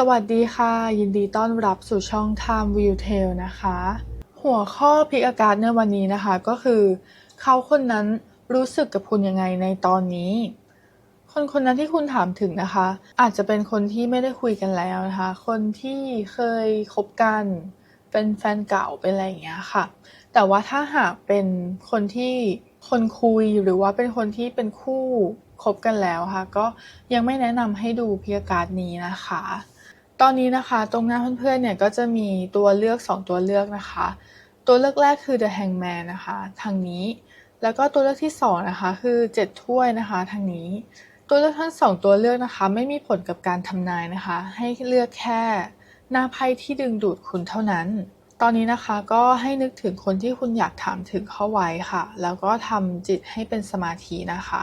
สวัสดีค่ะ ยินดีต้อนรับสู่ช่อง Time View Tale นะคะ หัวข้อพิกอาการในวันนี้นะคะก็คือ เขาคนนั้นรู้สึกกับคุณยังไงในตอนนี้ คนคนนั้นที่คุณถามถึงนะคะ อาจจะเป็นคนที่ไม่ได้คุยกันแล้วนะคะ คนที่เคยคบกัน เป็นแฟนเก่าเป็นอะไรอย่างเงี้ยค่ะ แต่ว่าถ้าหากเป็นคนที่คนคุยหรือว่าเป็นคนที่เป็นคู่คบกันแล้วค่ะ ก็ยังไม่แนะนำให้ดูพิกาการนี้นะคะ ตอนนี้นะคะตรงหน้าเพื่อนๆเนี่ยก็จะมีตัวเลือก 2 ตัวเลือกนะคะ ตัวเลือกแรกคือ The Hangman นะคะทางนี้ แล้วก็ตัวเลือกที่2นะคะคือ 7 ถ้วยนะคะทางนี้ ตัวเลือกทั้งสองตัวเลือกนะคะ ไม่มีผลกับการทำนายนะคะ ให้เลือกแค่หน้าไพ่ที่ดึงดูดคุณเท่านั้น ตอนนี้นะคะก็ให้นึกถึงคนที่คุณอยากถามถึงเข้าไว้ค่ะ แล้วก็ทำจิตให้เป็นสมาธินะคะ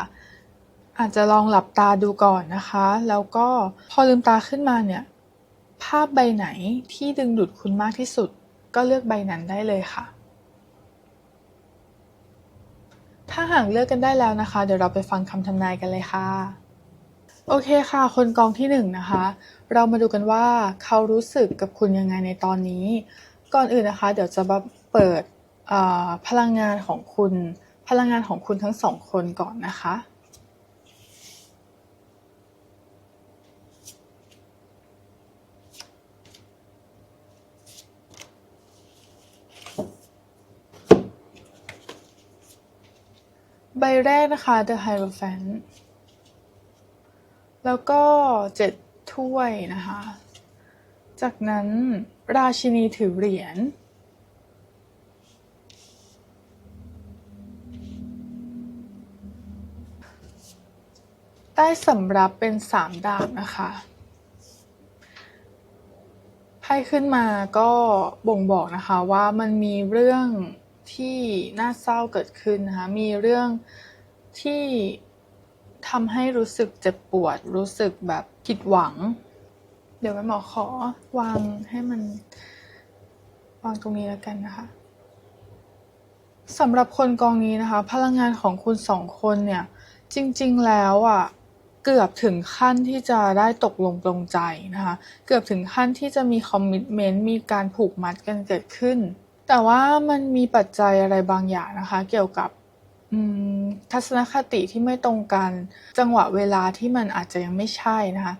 อาจจะลองหลับตาดูก่อนนะคะ แล้วก็พอลืมตาขึ้นมาเนี่ย ภาพใบไหนที่ดึงดูดคุณมากที่สุด ก็เลือกใบนั้นได้เลยค่ะ ถ้าหากเลือกกันได้แล้วนะคะ เดี๋ยวเราไปฟังคำทำนายกันเลยค่ะ โอเคค่ะ คนกองที่หนึ่งนะคะ เรามาดูกันว่าเขารู้สึกกับคุณยังไงในตอนนี้ ก่อนอื่นนะคะ เดี๋ยวจะมาเปิดพลังงานของคุณ พลังงานของคุณทั้งสองคนก่อนนะคะ บแรกนะคะ The Hierophant แล้วก็เจ็ดถ้วยนะคะ จากนั้นราชินีถือเหรียญ ใต้สำรับเป็นสามดาบนะคะไพ่ขึ้นมาก็บ่งบอกนะคะว่ามันมีเรื่อง ที่น่าเศร้าเกิดขึ้นนะคะ มีเรื่องที่ทำให้รู้สึกเจ็บปวด รู้สึกแบบผิดหวัง เดี๋ยวแม่หมอขอวางให้มันวางตรงนี้แล้วกันนะคะสำหรับคนกองนี้นะคะ พลังงานของคุณสองคนเนี่ย จริง ๆ แล้วอะเกือบถึงขั้นที่จะได้ตกลงปลงใจนะคะ เกือบถึงขั้นที่จะมีคอมมิชเมนต์มีการผูกมัดกันเกิดขึ้น แต่ว่ามันมีปัจจัยอะไรบางอย่างนะคะ เกี่ยวกับ อืม ทัศนคติที่ไม่ตรงกัน จังหวะเวลาที่มันอาจจะยังไม่ใช่นะคะ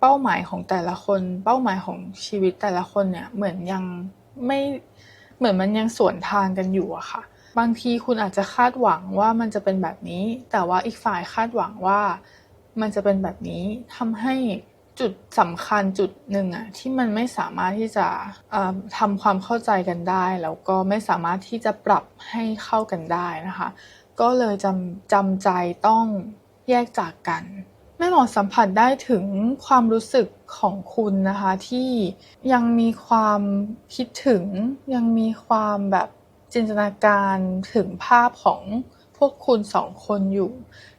เป้าหมายของแต่ละคน เป้าหมายของชีวิตแต่ละคนเนี่ย เหมือนยังไม่เหมือนมันยังสวนทางกันอยู่อะค่ะ บางทีคุณอาจจะคาดหวังว่ามันจะเป็นแบบนี้ แต่ว่าอีกฝ่ายคาดหวังว่ามันจะเป็นแบบนี้ทำให้ จุดสำคัญจุดหนึ่งอะที่มันไม่สามารถที่จะทำความเข้าใจกันได้ แล้วก็ไม่สามารถที่จะปรับให้เข้ากันได้นะคะ ก็เลยจำจำใจต้องแยกจากกันแม่หมอสัมผัสได้ถึงความรู้สึกของคุณนะคะ ที่ยังมีความคิดถึง ยังมีความแบบจินตนาการถึงภาพของ วกคุณสองคนอยู่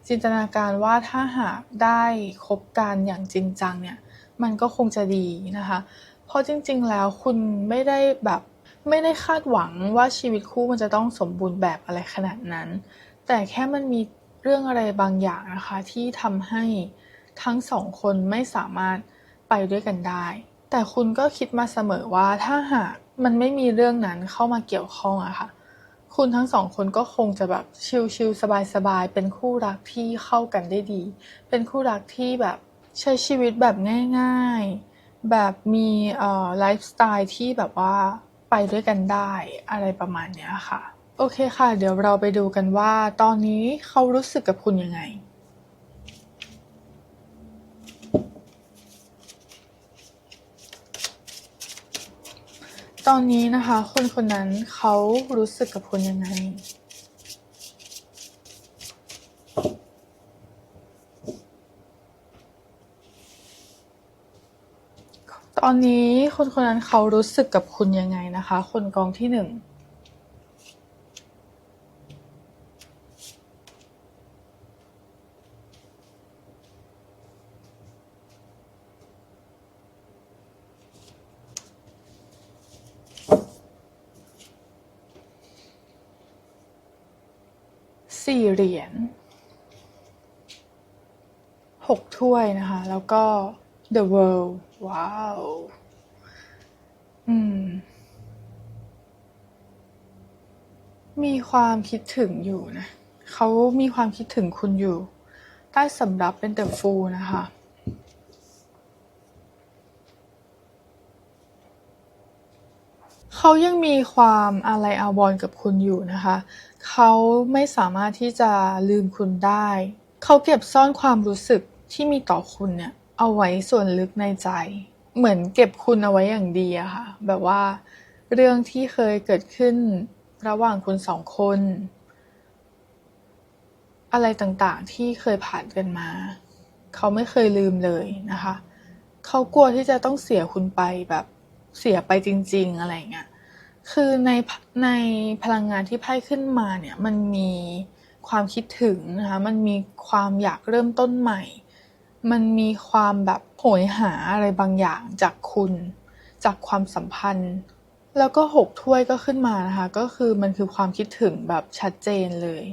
จินตนาการว่าถ้าหากได้คบกันอย่างจริงจังเนี่ย มันก็คงจะดีนะคะ เพราะจริง ๆ แล้วคุณไม่ได้แบบไม่ได้คาดหวังว่าชีวิตคู่มันจะต้องสมบูรณ์แบบอะไรขนาดนั้น แต่แค่มันมีเรื่องอะไรบางอย่างนะคะ ที่ทำให้ทั้งสองคนไม่สามารถไปด้วยกันได้ แต่คุณก็คิดมาเสมอว่าถ้าหากมันไม่มีเรื่องนั้นเข้ามาเกี่ยวข้องอะค่ะ คุณทั้งสองคนก็คงจะแบบชิลๆสบายๆ เป็นคู่รักที่เข้ากันได้ดี เป็นคู่รักที่แบบใช้ชีวิตแบบง่ายๆ แบบมีเอ่อไลฟ์สไตล์ที่แบบว่าไปด้วยกันได้อะไรประมาณเนี้ยค่ะ โอเคค่ะ เดี๋ยวเราไปดูกันว่าตอนนี้เขารู้สึกกับคุณยังไง ตอนนี้นะคะ คนคนนั้นเขารู้สึกกับคุณยังไง ตอนนี้คนคนนั้นเขารู้สึกกับคุณยังไงนะคะ คนกองที่หนึ่ง สี่เหรียญหกถ้วยนะคะ แล้วก็ the world ว้าว อืม มีความคิดถึงอยู่นะ เขามีความคิดถึงคุณอยู่ ใต้สำรับเป็น the fool นะคะเขายังมีความอาลัยอาวร์กับคุณอยู่นะคะ เขาไม่สามารถที่จะลืมคุณได้ เขาเก็บซ่อนความรู้สึก ที่มีต่อคุณเนี่ย เอาไว้ส่วนลึกในใจ เหมือนเก็บคุณเอาไว้อย่างดีอะค่ะ แบบว่า เรื่องที่เคยเกิดขึ้นระหว่างคุณสองคน อะไรต่างๆที่เคยผ่านกันมา เขาไม่เคยลืมเลยนะคะ เขากลัวที่จะต้องเสียคุณไปแบบเสียไปจริง ๆ อะไรเงี้ยคือในในพลังงานที่ไพ่ขึ้นมาเนี่ย มันมีความคิดถึงนะคะ มันมีความอยากเริ่มต้นใหม่ มันมีความแบบโหยหาอะไรบางอย่างจากคุณ จากความสัมพันธ์ แล้วก็หกถ้วยก็ขึ้นมานะคะ ก็คือมันคือความคิดถึงแบบชัดเจนเลย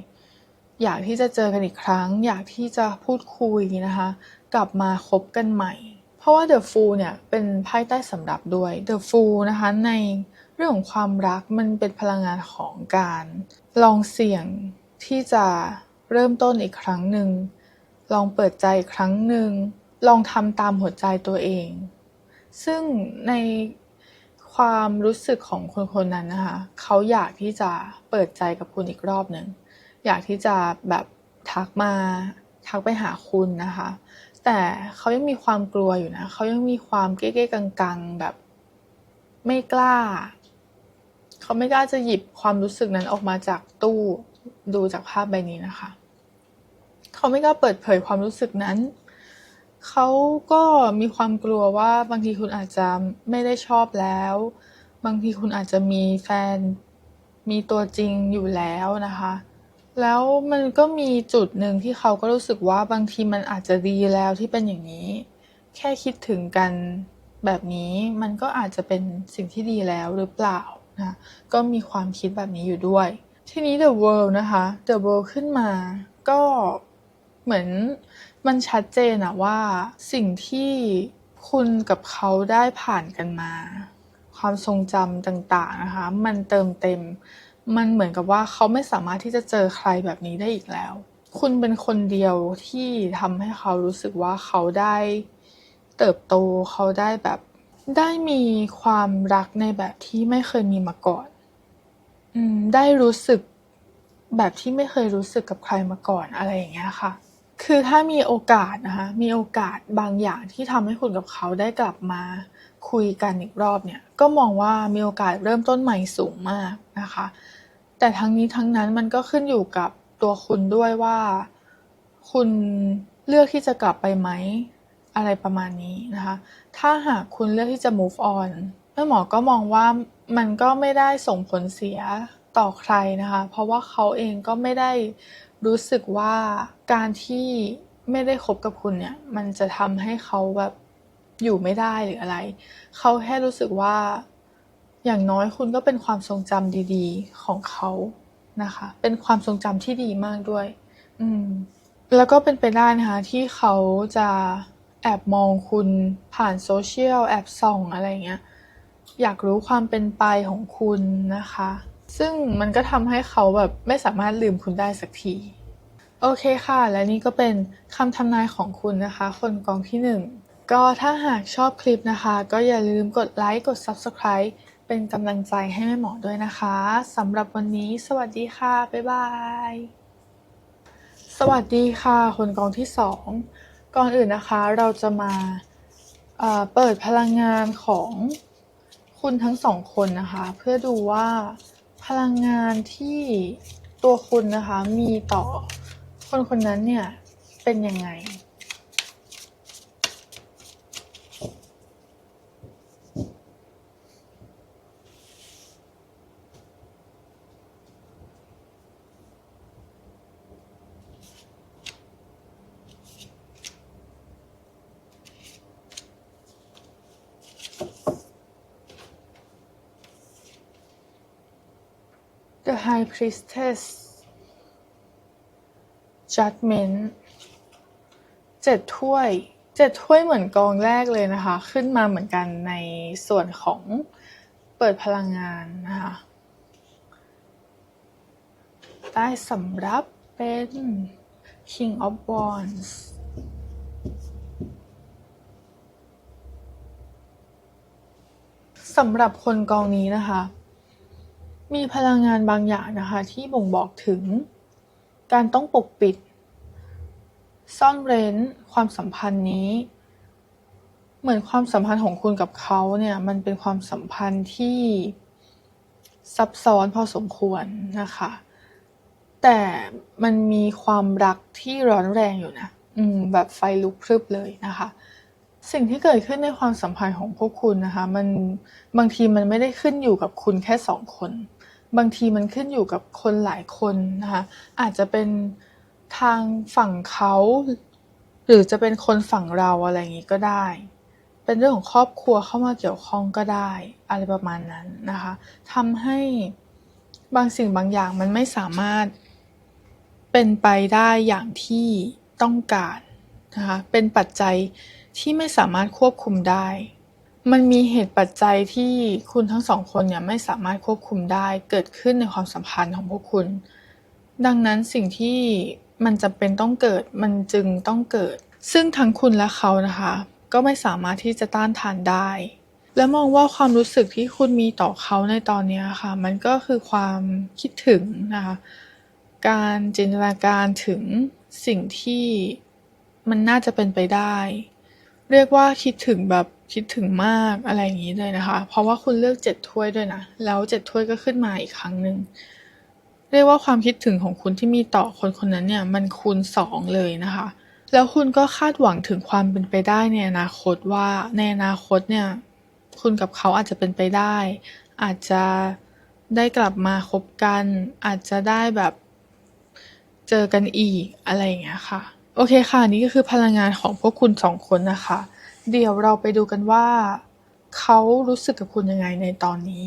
อยากที่จะเจอกันอีกครั้ง อยากที่จะพูดคุยนะคะ กลับมาคบกันใหม่ เพราะว่า The Fool เนี่ยเป็นไพ่ใต้สำรับด้วย The Fool นะคะในเรื่องของความรักมันเป็นพลังงานของการ ลองเสี่ยงที่จะเริ่มต้นอีกครั้งหนึ่ง ลองเปิดใจอีกครั้งหนึ่ง ลองทำตามหัวใจตัวเอง ซึ่งในความรู้สึกของคนคนนั้นนะคะเขาอยากที่จะเปิดใจกับคุณอีกรอบหนึ่ง อยากที่จะแบบทักมาทักไปหาคุณนะคะ แต่เขายังมีความกลัวอยู่นะเขายังมีความเก้ๆกังๆแบบไม่กล้า เขาไม่กล้าจะหยิบความรู้สึกนั้นออกมาจากตู้ดูจากภาพใบนี้นะคะ เขาไม่กล้าเปิดเผยความรู้สึกนั้น เขาก็มีความกลัวว่าบางทีคุณอาจจะไม่ได้ชอบแล้ว บางทีคุณอาจจะมีแฟน มีตัวจริงอยู่แล้วนะคะ แล้วมันก็มีจุดหนึ่งที่เขาก็รู้สึกว่าบางทีมันอาจจะดีแล้วที่เป็นอย่างนี้ แค่คิดถึงกันแบบนี้มันก็อาจจะเป็นสิ่งที่ดีแล้วหรือเปล่านะก็มีความคิดแบบนี้อยู่ด้วย ทีนี้ The World นะคะ The World ขึ้นมาก็ เหมือนมันชัดเจนอะว่าสิ่งที่คุณกับเขาได้ผ่านกันมา ความทรงจำต่างๆนะคะ มันเติมเต็ม มันเหมือนกับว่าเขาไม่สามารถที่จะเจอใครแบบนี้ได้อีกแล้ว คุณเป็นคนเดียวที่ทำให้เขารู้สึกว่าเขาได้เติบโตเขาได้แบบได้มีความรักในแบบที่ไม่เคยมีมาก่อน อืม ได้รู้สึกแบบที่ไม่เคยรู้สึกกับใครมาก่อนอะไรอย่างเงี้ยค่ะ คือถ้ามีโอกาสนะคะ มีโอกาสบางอย่างที่ทำให้คุณกับเขาได้กลับมาคุยกันอีกรอบเนี่ย ก็มองว่ามีโอกาสเริ่มต้นใหม่สูงมากนะคะ แต่ทั้งนี้ทั้งนั้นมันก็ขึ้นอยู่กับตัวคุณด้วยว่า คุณเลือกที่จะกลับไปไหมอะไรประมาณนี้นะคะ ถ้าหากคุณเลือกที่จะ move on แม่หมอก็มองว่ามันก็ไม่ได้ส่งผลเสียต่อใครนะคะ เพราะว่าเขาเองก็ไม่ได้ รู้สึกว่าการที่ไม่ได้คบกับคุณเนี่ย มันจะทำให้เขาแบบอยู่ไม่ได้หรืออะไร เขาแค่รู้สึกว่าอย่างน้อยคุณก็เป็นความทรงจำดีๆของเขานะคะ เป็นความทรงจำที่ดีมากด้วย อืม แล้วก็เป็นไปได้นะคะที่เขาจะแอบมองคุณผ่านโซเชียลแอบส่องอะไรเงี้ย อยากรู้ความเป็นไปของคุณนะคะ ซึ่งมันก็ทำให้เขาแบบไม่สามารถลืมคุณได้สักที โอเคค่ะ และนี่ก็เป็นคำทำนายของคุณนะคะ คนกองที่หนึ่งก็ถ้าหากชอบคลิปนะคะ ก็อย่าลืมกดไลค์กด Subscribe เป็นกำลังใจให้แม่หมอด้วยนะคะสำหรับวันนี้ สวัสดีค่ะ บ๊ายบาย สวัสดีค่ะ คนกองที่สองก่อนอื่นนะคะเราจะมาเปิดพลังงานของคุณทั้งสองคนนะคะ เพื่อดูว่า ลังงานที่ตัวคุณนะคะมีต่อคนคนนั้นเนี่ยเป็นยังไง The High Priestess Judgment เจ็ดถ้วยเจ็ดถ้วยเหมือนกองแรกเลยนะคะ ขึ้นมาเหมือนกันในส่วนของเปิดพลังงานนะคะได้สำรับเป็น King of Wands สำหรับคนกองนี้นะคะ มีพลังงานบางอย่างนะคะที่บ่งบอกถึง การต้องปกปิด ซ่อนเร้นความสัมพันธ์นี้ เหมือนความสัมพันธ์ของคุณกับเขาเนี่ยมันเป็นความสัมพันธ์ที่ซับซ้อนพอสมควรนะคะ แต่มันมีความรักที่ร้อนแรงอยู่นะ อืม แบบไฟลุกพรึบเลยนะคะ สิ่งที่เกิดขึ้นในความสัมพันธ์ของพวกคุณนะคะ มันบางทีมันไม่ได้ขึ้นอยู่กับคุณแค่สองคน บางทีมันขึ้นอยู่กับคนหลายคนนะคะอาจจะเป็นทางฝั่งเขาหรือจะเป็นคนฝั่งเราอะไรอย่างนี้ก็ได้ เป็นเรื่องของครอบครัวเข้ามาเกี่ยวข้องก็ได้ อะไรประมาณนั้นนะคะทำให้บางสิ่งบางอย่างมันไม่สามารถเป็นไปได้อย่างที่ต้องการนะคะเป็นปัจจัยที่ไม่สามารถควบคุมได้ มันมีเหตุปัจจัยที่คุณทั้งสองคนเนี่ยไม่สามารถควบคุมได้เกิดขึ้นในความสัมพันธ์ของพวกคุณ ดังนั้นสิ่งที่มันจำเป็นต้องเกิดมันจึงต้องเกิด ซึ่งทั้งคุณและเขานะคะ ก็ไม่สามารถที่จะต้านทานได้ และมองว่าความรู้สึกที่คุณมีต่อเขาในตอนนี้ค่ะ มันก็คือความคิดถึงนะคะการจินตนาการถึงสิ่งที่มันน่าจะเป็นไปได้ เรียกว่าคิดถึงแบบคิดถึงมากอะไรอย่างนี้เลยนะคะ เพราะว่าคุณเลือกเจ็ดถ้วยด้วยนะ แล้วเจ็ดถ้วยก็ขึ้นมาอีกครั้งหนึ่งเรียกว่าความคิดถึงของคุณที่มีต่อคนคนนั้นเนี่ยมันคูณสองเลยนะคะ แล้วคุณก็คาดหวังถึงความเป็นไปได้ในอนาคตว่าในอนาคตเนี่ยคุณกับเขาอาจจะเป็นไปได้ อาจจะได้กลับมาคบกัน อาจจะได้แบบเจอกันอีกอะไรอย่างเงี้ยค่ะ โอเคค่ะ นี่ก็คือพลังงานของพวกคุณสองคนนะคะ เดี๋ยวเราไปดูกันว่า เขารู้สึกกับคุณยังไงในตอนนี้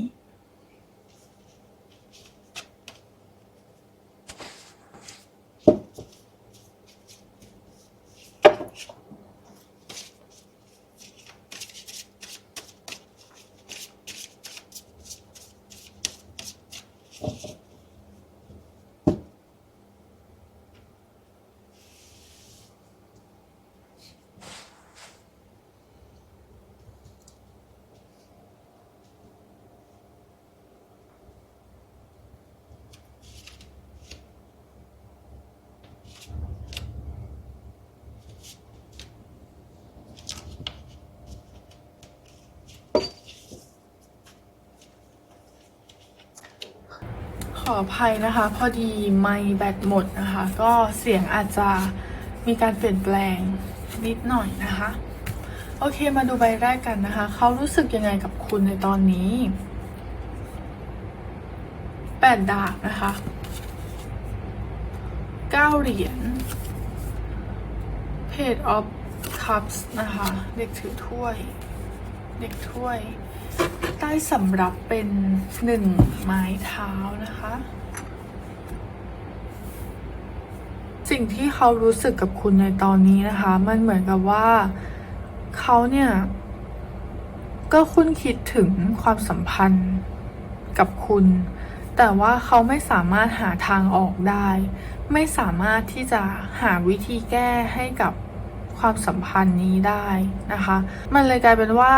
ขออภัยนะคะ พอดีไมแบตหมดนะคะ ก็เสียงอาจจะมีการเปลี่ยนแปลงนิดหน่อยนะคะ โอเคมาดูใบแรกกันนะคะ เขารู้สึกยังไงกับคุณในตอนนี้แปดดาบนะคะเก้าเหรียญ Page of Cups นะคะ เด็กถือถ้วย เด็กถ้วย สำหรับเป็นหนึ่งไม้เท้านะคะ สิ่งที่เขารู้สึกกับคุณในตอนนี้นะคะ มันเหมือนกับว่าเขาเนี่ย ก็คุ้นคิดถึงความสัมพันธ์กับคุณ แต่ว่าเขาไม่สามารถหาทางออกได้ ไม่สามารถที่จะหาวิธีแก้ให้กับ ความสัมพันธ์นี้ได้นะคะ มันเลยกลายเป็นว่า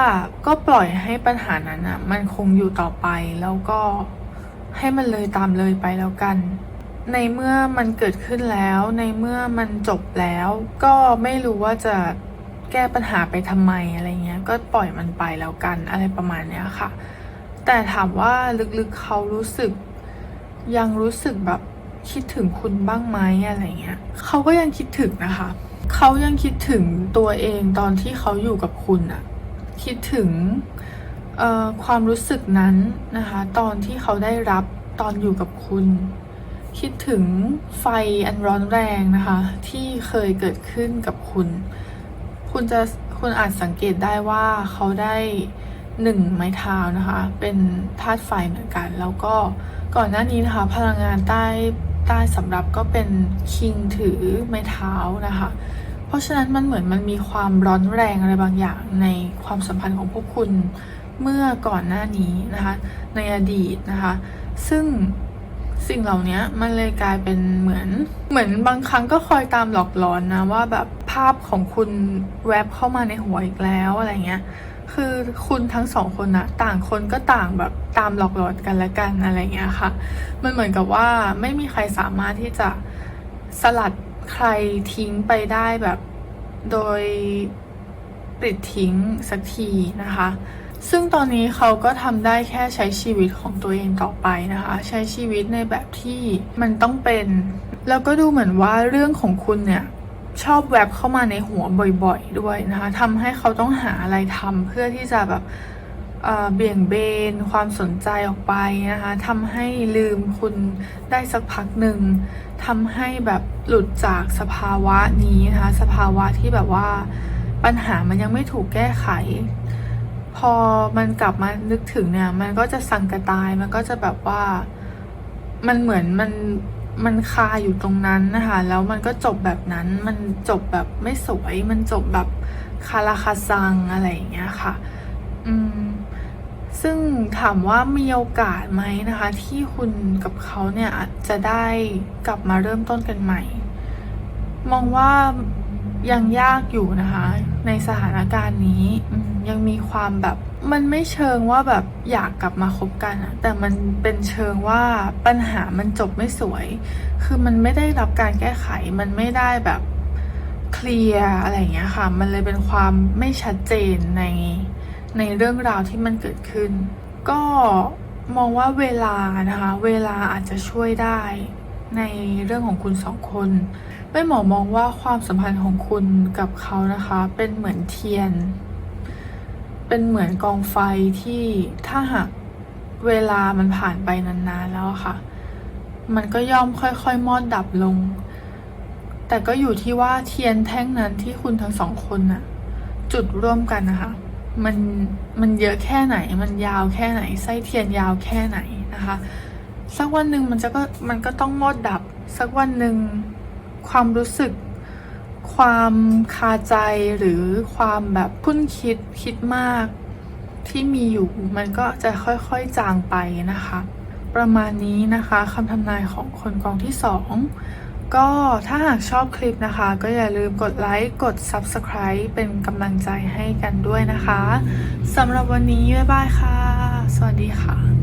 ก็ปล่อยให้ปัญหานั้นอะมันคงอยู่ต่อไปแล้วก็ให้มันเลยตามเลยไปแล้วกัน ในเมื่อมันเกิดขึ้นแล้ว ในเมื่อมันจบแล้ว ก็ไม่รู้ว่าจะแก้ปัญหาไปทำไมอะไรเงี้ย ก็ปล่อยมันไปแล้วกันอะไรประมาณเนี้ยค่ะ แต่ถามว่าลึกๆเขารู้สึก ยังรู้สึกแบบคิดถึงคุณบ้างไหมอะไรเงี้ยเขาก็ยังคิดถึงนะคะ เขายังคิดถึงตัวเองตอนที่เขาอยู่กับคุณอะคิดถึงความรู้สึกนั้นนะคะ ตอนที่เขาได้รับตอนอยู่กับคุณ คิดถึงไฟอันร้อนแรงนะคะ ที่เคยเกิดขึ้นกับคุณ คุณจะคุณอาจสังเกตได้ว่าเขาได้หนึ่งไม้เท้านะคะ เป็นธาตุไฟเหมือนกัน แล้วก็ก่อนหน้านี้นะคะ พลังงานใต้ใต้สำรับก็เป็นคิงถือไม้เท้านะคะ ราะราะฉะนั้นมันเหมือนมันมีความร้อนแรงอะไรบางอย่างในความสัมพันธ์ของพวกคุณเมื่อก่อนหน้านี้นะคะ ในอดีตนะคะ ซึ่งสิ่งเหล่านี้มันเลยกลายเป็นเหมือนเหมือนบางครั้งก็คอยตามหลอกหลอนนะว่าแบบภาพของคุณแวบเข้ามาในหัวอีกแล้วอะไรเงี้ยคือคุณทั้งสองคนนะต่างคนก็ต่างแบบตามหลอกหลอนกันและกันอะไรเงี้ยค่ะ มันเหมือนกับว่าไม่มีใครสามารถที่จะสลัด ใครทิ้งไปได้แบบโดยปิดทิ้งสักทีนะคะ ซึ่งตอนนี้เขาก็ทำได้แค่ใช้ชีวิตของตัวเองต่อไปนะคะ ใช้ชีวิตในแบบที่มันต้องเป็น แล้วก็ดูเหมือนว่าเรื่องของคุณเนี่ยชอบแวบเข้ามาในหัวบ่อย ๆ ด้วยนะคะทำให้เขาต้องหาอะไรทำเพื่อที่จะแบบ เบี่ยงเบนความสนใจออกไปนะคะทำให้ลืมคุณได้สักพักหนึ่งทำให้แบบหลุดจากสภาวะนี้นะคะสภาวะที่แบบว่าปัญหามันยังไม่ถูกแก้ไข พอมันกลับมานึกถึงเนี่ย มันก็จะสั่งกระตายมันก็จะแบบว่ามันเหมือนมันมันคาอยู่ตรงนั้นนะคะแล้วมันก็จบแบบนั้นมันจบแบบไม่สวย มันจบแบบคาราคาซังอะไรอย่างเงี้ยค่ะ อืม ซึ่งถามว่ามีโอกาสไหมนะคะ ที่คุณกับเขาเนี่ยจะได้กลับมาเริ่มต้นกันใหม่ มองว่ายังยากอยู่นะคะ ในสถานการณ์นี้ยังมีความแบบมันไม่เชิงว่าแบบอยากกลับมาคบกันอะแต่มันเป็นเชิงว่าปัญหามันจบไม่สวย คือมันไม่ได้รับการแก้ไข มันไม่ได้แบบเคลียร์อะไรอย่างเงี้ยค่ะ มันเลยเป็นความไม่ชัดเจนใน ในเรื่องราวที่มันเกิดขึ้น ก็มองว่าเวลานะคะ เวลาอาจจะช่วยได้ในเรื่องของคุณสองคนไม่หมอมองว่าความสัมพันธ์ของคุณกับเขานะคะ เป็นเหมือนเทียน เป็นเหมือนกองไฟที่ถ้าหากเวลามันผ่านไปนานๆแล้วค่ะ มันก็ย่อมค่อยๆ มอดดับลง แต่ก็อยู่ที่ว่าเทียนแท่งนั้นที่คุณทั้งสองคนน่ะ จุดร่วมกันนะคะ มันมันเยอะแค่ไหน มันยาวแค่ไหน ไส้เทียนยาวแค่ไหนนะคะ สักวันหนึ่งมันจะก็มันก็ต้องมอดดับ สักวันหนึ่งความรู้สึก ความคาใจหรือความแบบคุ้นคิดคิดมากที่มีอยู่มันก็จะค่อยๆจางไปนะคะ ประมาณนี้นะคะคำทำนายของคนกองที่สอง ก็ถ้าหากชอบคลิปนะคะ ก็อย่าลืมกดไลค์กด Subscribe เป็นกำลังใจให้กันด้วยนะคะสำหรับวันนี้บ๊ายบายค่ะ สวัสดีค่ะ